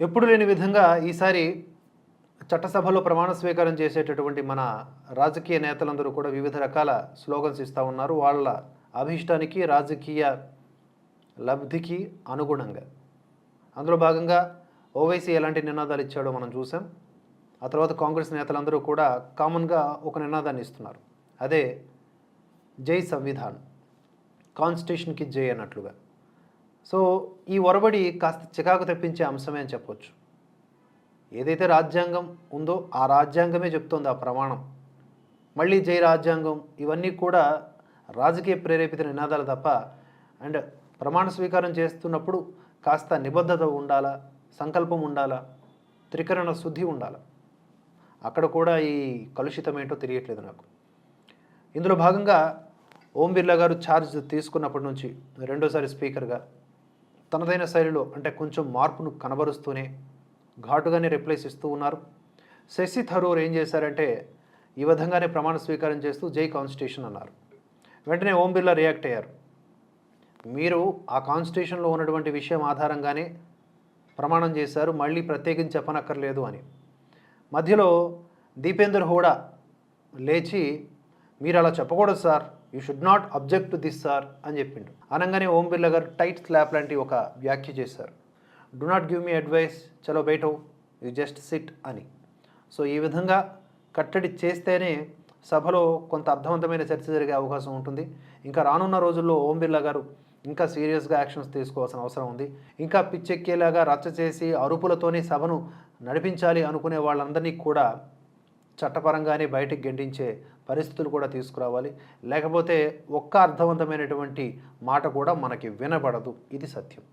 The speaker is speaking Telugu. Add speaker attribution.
Speaker 1: ఎప్పుడు లేని విధంగా ఈసారి చట్టసభలో ప్రమాణ స్వీకారం చేసేటటువంటి మన రాజకీయ నేతలందరూ కూడా వివిధ రకాల స్లోగన్స్ ఇస్తూ ఉన్నారు. వాళ్ళ అభిష్టానికి రాజకీయ లబ్ధికి అనుగుణంగా. అందులో భాగంగా ఓవైసీ ఎలాంటి నినాదాలు ఇచ్చాడో మనం చూసాం. ఆ తర్వాత కాంగ్రెస్ నేతలందరూ కూడా కామన్గా ఒక నినాదాన్ని ఇస్తున్నారు. అదే జై సంవిధాన్ కాన్స్టిట్యూషన్కి జై అన్నట్లుగా. సో ఈ ఒరబడి కాస్త చికాకు తెప్పించే అంశమే అని చెప్పొచ్చు. ఏదైతే రాజ్యాంగం ఉందో ఆ రాజ్యాంగమే చెప్తోంది ఆ ప్రమాణం. మళ్ళీ జై రాజ్యాంగం ఇవన్నీ కూడా రాజకీయ ప్రేరేపిత నినాదాలు తప్ప అండ్ ప్రమాణ స్వీకారం చేస్తున్నప్పుడు కాస్త నిబద్ధత ఉండాలా సంకల్పం ఉండాలా త్రికరణ శుద్ధి ఉండాలా? అక్కడ కూడా ఈ కలుషితం ఏంటో తెలియట్లేదు నాకు. ఇందులో భాగంగా ఓం బిర్లా గారు ఛార్జ్ తీసుకున్నప్పటి నుంచి రెండోసారి స్పీకర్గా తనదైన శైలిలో అంటే కొంచెం మార్పును కనబరుస్తూనే ఘాటుగానే రిప్లైస్ ఇస్తూ ఉన్నారు. శశి థరూర్ ఏం చేశారంటే ఈ విధంగానే ప్రమాణ స్వీకారం చేస్తూ జై కాన్స్టిట్యూషన్ అన్నారు. వెంటనే ఓం బిర్లా రియాక్ట్ అయ్యారు. మీరు ఆ కాన్స్టిట్యూషన్లో ఉన్నటువంటి విషయం ఆధారంగానే ప్రమాణం చేశారు మళ్ళీ ప్రత్యేకించి చెప్పనక్కర్లేదు అని. మధ్యలో దీపేందర్ హూడా లేచి మీరు అలా చెప్పకూడదు sir. You should not object to this sir అని చెప్పిండు. అనగానే ఓం బిర్లా గారు టైట్ స్లాప్ లాంటి ఒక వ్యాఖ్య చేశారు. Do not give me advice చలో బయట యూ జస్ట్ సిట్ అని. సో ఈ విధంగా కట్టడి చేస్తేనే సభలో కొంత అర్థవంతమైన చర్చ జరిగే అవకాశం ఉంటుంది. ఇంకా రానున్న రోజుల్లో ఓం బిర్లా గారు ఇంకా సీరియస్గా యాక్షన్స్ తీసుకోవాల్సిన అవసరం ఉంది. ఇంకా పిచ్చెక్కేలాగా రచ్చ చేసి అరుపులతోనే సభను నడిపించాలి అనుకునే వాళ్ళందరినీ కూడా చట్టపరంగానే బయటకు గెంటించే పరిస్థితులు కూడా తీసుకురావాలి. లేకపోతే ఒక్క అర్థవంతమైనటువంటి మాట కూడా మనకి వినబడదు. ఇది సత్యం.